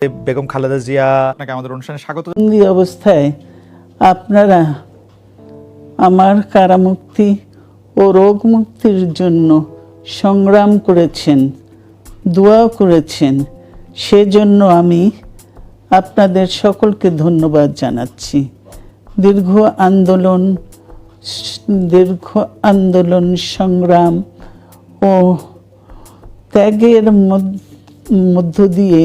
বেগম খালেদা জিয়া, আপনাকে আমাদের অনুষ্ঠানে স্বাগত অবস্থায় আপনারা আমার কারামুক্তি ও রোগ মুক্তির জন্য সংগ্রাম করেছেন, দোয়াও করেছেন, সেজন্য আমি আপনাদের সকলকে ধন্যবাদ জানাচ্ছি। দীর্ঘ আন্দোলন দীর্ঘ আন্দোলন সংগ্রাম ও ত্যাগের মধ্য দিয়ে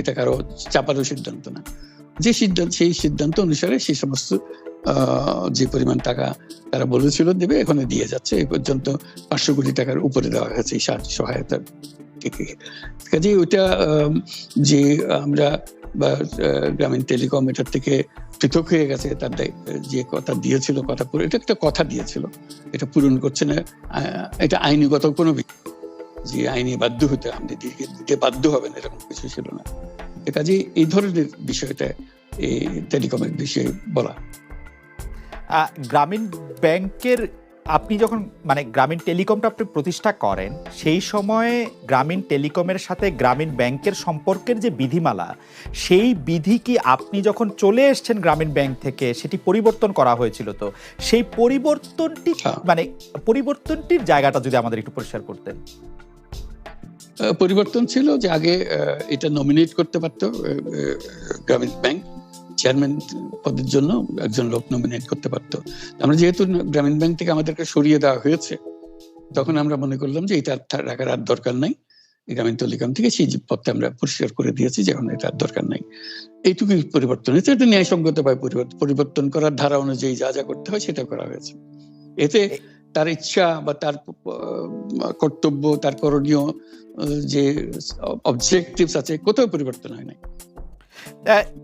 এটা কারও চাপারও সিদ্ধান্ত না। যে সিদ্ধান্ত, সেই সিদ্ধান্ত অনুসারে সেই সমস্ত যে পরিমাণ টাকা তারা বলেছিল দেবে, এখানে দিয়ে যাচ্ছে। এই পর্যন্ত পাঁচশো কোটি টাকার উপরে দেওয়া হয়েছে এই সাহায্য সহায়তার কাজে ওইটা যে আমরা, বা গ্রামীণ টেলিকম এটার থেকে পৃথক হয়ে গেছে, তার যে কথা দিয়েছিল, কথা পুরো, এটা একটা কথা দিয়েছিল। এটা পূরণ করছে না এটা আইনিগত কোনো যে আইনি বাধ্য হতে দিকে দিতে বাধ্য হবেন, এরকম কিছু ছিল না। কাজে এই ধরনের বিষয়টা এই টেলিকমের বিষয়ে বলা। গ্রামীণ ব্যাংকের আপনি যখন মানে গ্রামীণ টেলিকমটা আপনি প্রতিষ্ঠা করেন সেই সময়ে গ্রামীণ টেলিকমের সাথে গ্রামীণ ব্যাংকের সম্পর্কের যে বিধিমালা সেই বিধি কি আপনি যখন চলে এসেছেন গ্রামীণ ব্যাংক থেকে সেটি পরিবর্তন করা হয়েছিল তো? সেই পরিবর্তনটি হ্যাঁ। মানে পরিবর্তনটির জায়গাটা যদি আমাদের একটু পরিষ্কার করতেন। পরিবর্তন ছিল যে আগে এটা নমিনেট করতে পারতো গ্রামীণ ব্যাংক চেয়ারম্যান পদের জন্য একজন লোক নমিনেট করতে পারতো। আমরা যেহেতু গ্রামীণ ব্যাংক থেকে আমাদেরকে সরিয়ে দেওয়া হয়েছে, তখন আমরা মনে করলাম যে এটা রাখার আর দরকার নাই। গ্রামীণ টেলিকম থেকে সেই পদটা আমরা পরিষ্কার করে দিয়েছি যে এখন এটা দরকার নাই। এইটুকুই পরিবর্তন হয়েছে। এটা ন্যায়সঙ্গত ভাবে পরিবর্তন পরিবর্তন করার ধারা অনুযায়ী যা যা করতে হয় সেটা করা হয়েছে। এতে তার ইচ্ছা বা তার কর্তব্য তার করণীয় যে অবজেক্টিভস আছে কোথাও পরিবর্তন হয় নাই।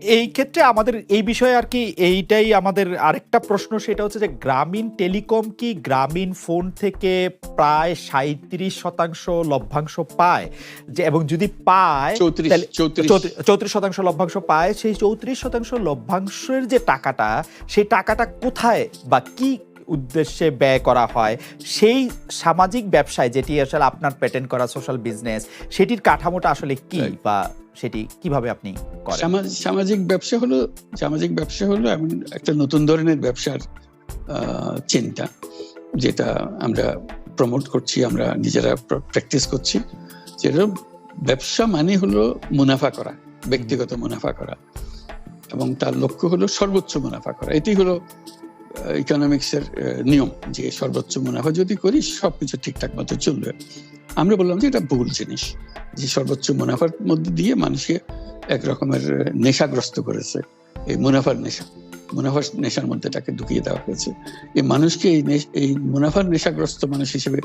এই ক্ষেত্রে আমাদের এই বিষয়ে আর কি এইটাই আমাদের আরেকটা প্রশ্ন সেটা হচ্ছে যে গ্রামীণ টেলিকম কি গ্রামীণ ফোন থেকে প্রায় সাঁত্রিশ শতাংশ লভ্যাংশ পায়? যে এবং যদি পায় চৌত্রিশ শতাংশ লভ্যাংশ পায় সেই চৌত্রিশ শতাংশ লভ্যাংশের যে টাকাটা সেই টাকাটা কোথায় বা কি উদ্দেশ্যে ব্যয় করা হয় সেই সামাজিক ব্যবসায় যেটি আসলে আপনার প্যাটেন্ট করা সোশ্যাল বিজনেস সেটির কাঠামোটা আসলে কি. বা সেটি কীভাবে আপনি করেন? সামাজিক ব্যবসা হলো সামাজিক ব্যবসা হলো এমন একটা নতুন ধরনের ব্যবসার চিন্তা যেটা আমরা প্রমোট করছি আমরা নিজেরা প্র্যাকটিস করছি। যেটা ব্যবসা মানে হলো মুনাফা করা ব্যক্তিগত মুনাফা করা। এবং তার লক্ষ্য হলো সর্বোচ্চ মুনাফা করা। এটি হলো ইকোনমিক্সের নিয়ম যে সর্বোচ্চ মুনাফা যদি করি, সবকিছু ঠিকঠাক মতো চলবে। আমরা বললাম যে এটা ভুল জিনিস, যে সর্বোচ্চ মুনাফার মধ্যে দিয়ে মানুষকে এক রকমের নেশাগ্রস্ত করেছে। এই মুনাফার নেশা, মুনাফার নেশার মধ্যে তাকে ঢুকিয়ে দেওয়া হয়েছে। এই মানুষকে এই এই মুনাফার নেশাগ্রস্ত মানুষ হিসেবে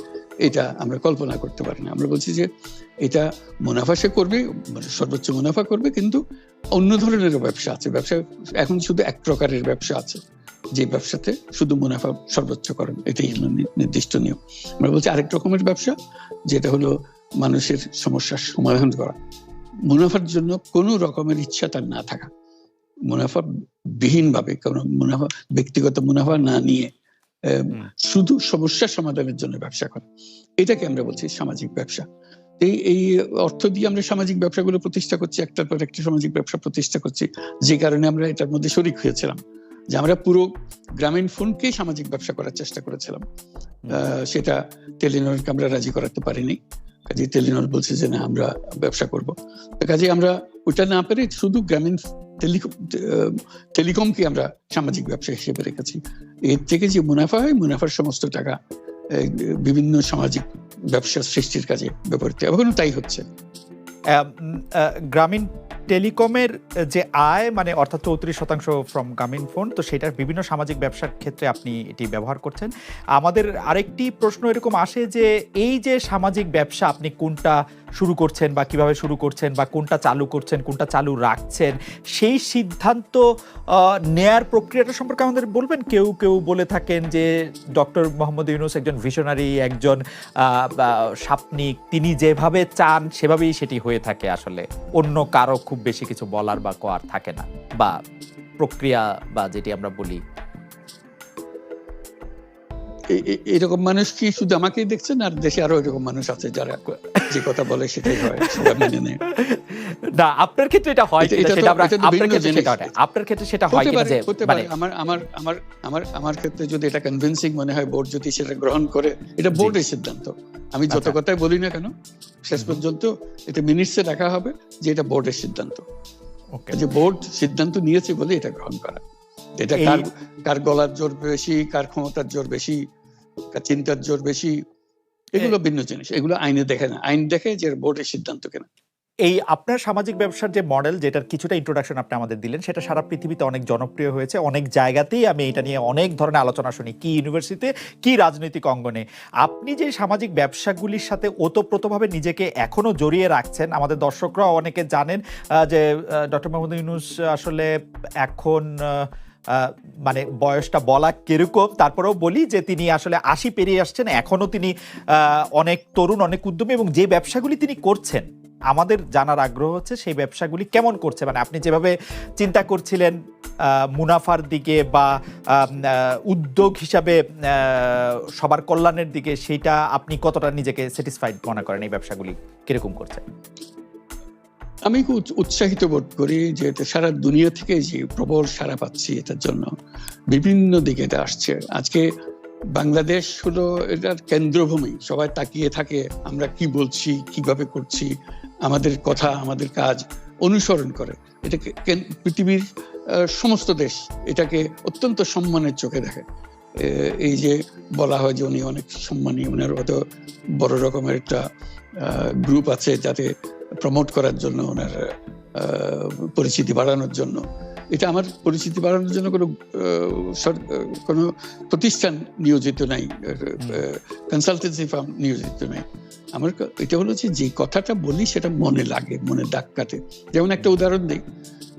এটা আমরা কল্পনা করতে পারি না। আমরা বলছি যে এটা মুনাফা সে করবে মানে সর্বোচ্চ মুনাফা করবে, কিন্তু অন্য ধরনের ব্যবসা আছে। ব্যবসা এখন শুধু এক প্রকারের ব্যবসা আছে। যে ব্যবসাতে শুধু মুনাফা সর্বোচ্চকরণ এটাই হলো নির্দিষ্ট নিয়ম। আমরা বলছি আরেক রকমের ব্যবসা যেটা হলো মানুষের সমস্যার সমাধান করা। মুনাফার জন্য কোনো রকমের ইচ্ছা তার না থাকা। মুনাফা বিহীনভাবে কোনো মুনাফা ব্যক্তিগত মুনাফা না নিয়ে শুধু সমস্যা সমাধানের জন্য ব্যবসা করা। এটাকে আমরা বলছি সামাজিক ব্যবসা। এই এই অর্থ দিয়ে আমরা সামাজিক ব্যবসাগুলো প্রতিষ্ঠা করছি একটার পর একটা সামাজিক ব্যবসা প্রতিষ্ঠা করছি। যে কারণে আমরা এটার মধ্যে শরিক হয়েছিলাম। যে আমরা পুরো গ্রামীণ ফোনকেই সামাজিক ব্যবসা করার চেষ্টা করেছিলাম। সেটা টেলিনরকে আমরা রাজি করাতে পারিনি। কাজে টেলিনর বলছে যে না আমরা ব্যবসা করব। কাজে আমরা ওটা না পেরে শুধু গ্রামীণ টেলিকমকে আমরা সামাজিক ব্যবসা হিসেবে রেখেছি। এর থেকে যে মুনাফা হয় মুনাফার সমস্ত টাকা বিভিন্ন সামাজিক ব্যবসা সৃষ্টির কাজে ব্যবহৃত। এখনও তাই হচ্ছে গ্রামীণ টেলিকমের যে আয় মানে অর্থাৎ চৌত্রিশ শতাংশ ফ্রম গ্রামীণ ফোন তো সেটার বিভিন্ন সামাজিক ব্যবসার ক্ষেত্রে আপনি এটি ব্যবহার করছেন আমাদের আরেকটি প্রশ্ন এরকম আসে যে, এই যে সামাজিক ব্যবসা, আপনি কোনটা শুরু করছেন বা কীভাবে শুরু করছেন বা কোনটা চালু করছেন, কোনটা চালু রাখছেন, সেই সিদ্ধান্ত নেয়ার প্রক্রিয়াটা সম্পর্কে আমাদের বলবেন? কেউ কেউ বলে থাকেন যে ডক্টর মোহাম্মদ ইউনুস একজন ভিশনারি একজন সাপনিক, তিনি যেভাবে চান সেভাবেই সেটি হয়ে থাকে আসলে। অন্য কারও খুব বেশি কিছু বলার বা কোয়ার থাকে না, বা প্রক্রিয়া বা যেটি আমরা বলি। এরকম মানুষ কি শুধু আমাকেই দেখছেন আর দেশে আরও এরকম মানুষ আছে যারা যে কথা বলে সেটাই হয় মেনে নেয়। না আপনার ক্ষেত্রে এটা হয় সেটা আপনার ক্ষেত্রে সেটা হয় আপনার ক্ষেত্রে সেটা হয় কিনা যে মানে আমার আমার আমার আমার আমার ক্ষেত্রে যদি এটা কনভিন্সিং মনে হয় বোর্ড যদি সেটা গ্রহণ করে এটা বোর্ডের সিদ্ধান্ত। আমি যত আচ্ছা। কথাই বলি না কেন শেষ পর্যন্ত এটা মিনিটসে রাখা হবে যে এটা বোর্ডের সিদ্ধান্ত। যে বোর্ড সিদ্ধান্ত নিয়েছে বলে এটা গ্রহণ করা। এটা কার কার গলার জোর বেশি কার ক্ষমতার জোর বেশি কার চিন্তার জোর বেশি এগুলো ভিন্ন জিনিস, এগুলো আইনে দেখে না। আইন দেখে যে বোর্ডের সিদ্ধান্ত কেনা? এই আপনার সামাজিক ব্যবসার যে মডেল, যেটার কিছুটা ইন্ট্রোডাকশন আপনি আমাদের দিলেন, সেটা সারা পৃথিবীতে অনেক জনপ্রিয় হয়েছে। অনেক জায়গাতেই আমি এটা নিয়ে অনেক ধরনের আলোচনা শুনি, কি ইউনিভার্সিটিতে কি রাজনৈতিক অঙ্গনে। আপনি যে সামাজিক ব্যবসাগুলির সাথে ওতপ্রোতভাবে নিজেকে এখনও জড়িয়ে রাখছেন, আমাদের দর্শকরাও অনেকে জানেন যে ডক্টর মোহাম্মদ ইউনুস আসলে এখন মানে বয়সটা বলা কীরকম, তারপরেও বলি যে তিনি আসলে আশি পেরিয়ে আসছেন, এখনও তিনি অনেক তরুণ, অনেক উদ্যমী এবং যে ব্যবসাগুলি তিনি করছেন, আমাদের জানার আগ্রহ হচ্ছে সেই ব্যবসাগুলি কেমন করছে। মানে আপনি যেভাবে চিন্তা করছিলেন মুনাফার দিকে বা উদ্যোগ হিসাবে সবার কল্যাণের দিকে সেইটা আপনি কতটা নিজেকে স্যাটিসফাইড মনে করেন এই ব্যবসাগুলি কীরকম করছে? আমি খুব উৎ- উৎসাহিত বোধ করি যে সারা দুনিয়া থেকে যে প্রবল সারা পাচ্ছি এটার জন্য। বিভিন্ন দিকে এটা আসছে। আজকে বাংলাদেশ হলো এটার কেন্দ্রভূমি। সবাই তাকিয়ে থাকে, আমরা কি বলছি, কীভাবে করছি, আমাদের কথা, আমাদের কাজ অনুসরণ করে। এটাকে পৃথিবীর সমস্ত দেশ এটাকে অত্যন্ত সম্মানের চোখে দেখে। এই যে বলা হয় যে উনি অনেক সম্মানী ওনার অত বড় রকমের একটা গ্রুপ আছে যাতে প্রমোট করার জন্য ওনার পরিচিতি বাড়ানোর জন্য। এটা আমার পরিচিতি বাড়ানোর জন্য কোনো কোনো প্রতিষ্ঠান নিয়োজিত নাই কনসালটেন্সি ফার্ম নিয়োজিত নাই। আমার এটা হলো যে যে কথাটা বলি সেটা মনে লাগে মনে দাগ কাটে। যেমন একটা উদাহরণ দিই।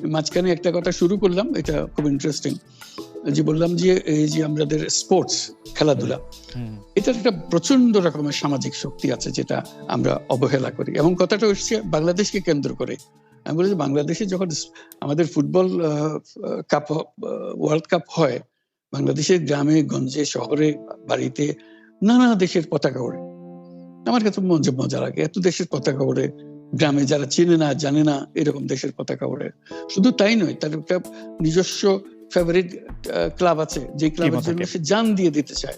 মাঝখানে একটা কথা শুরু করলাম এটা খুব ইন্টারেস্টিং যে বললাম যে এই যে আমাদের স্পোর্টস খেলাধুলা এটার একটা প্রচণ্ড রকমের সামাজিক শক্তি আছে যেটা আমরা অবহেলা করি। এবং কথাটা হচ্ছে বাংলাদেশকে কেন্দ্র করে। আমি বলি যে বাংলাদেশে যখন আমাদের ফুটবল কাপ ওয়ার্ল্ড কাপ হয় বাংলাদেশের গ্রামে গঞ্জে শহরে বাড়িতে নানা দেশের পতাকা ওড়ে। আমার কাছে মজা মজা লাগে এত দেশের পতাকা ওড়ে গ্রামে যারা চেনে না জানে না এরকম দেশের পতাকা ওড়ে। শুধু তাই নয় তার একটা নিজস্ব ফেভারিট ক্লাব আছে যে ক্লাবের জন্য সে জান দিয়ে দিতে চায়।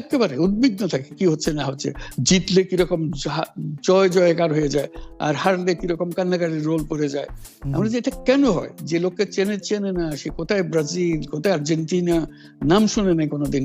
একেবারে উদ্বিগ্ন থাকে কি হচ্ছে না হচ্ছে। জিতলে কীরকম জয় জয়কার হয়ে যায় আর হারলে কীরকম কান্নাকাটির রোল পড়ে যায়। আমরা যে এটা কেন হয়? যে লোককে চেনে চেনে না সে কোথায় ব্রাজিল কোথায় আর্জেন্টিনা নাম শুনে নেই কোনোদিন।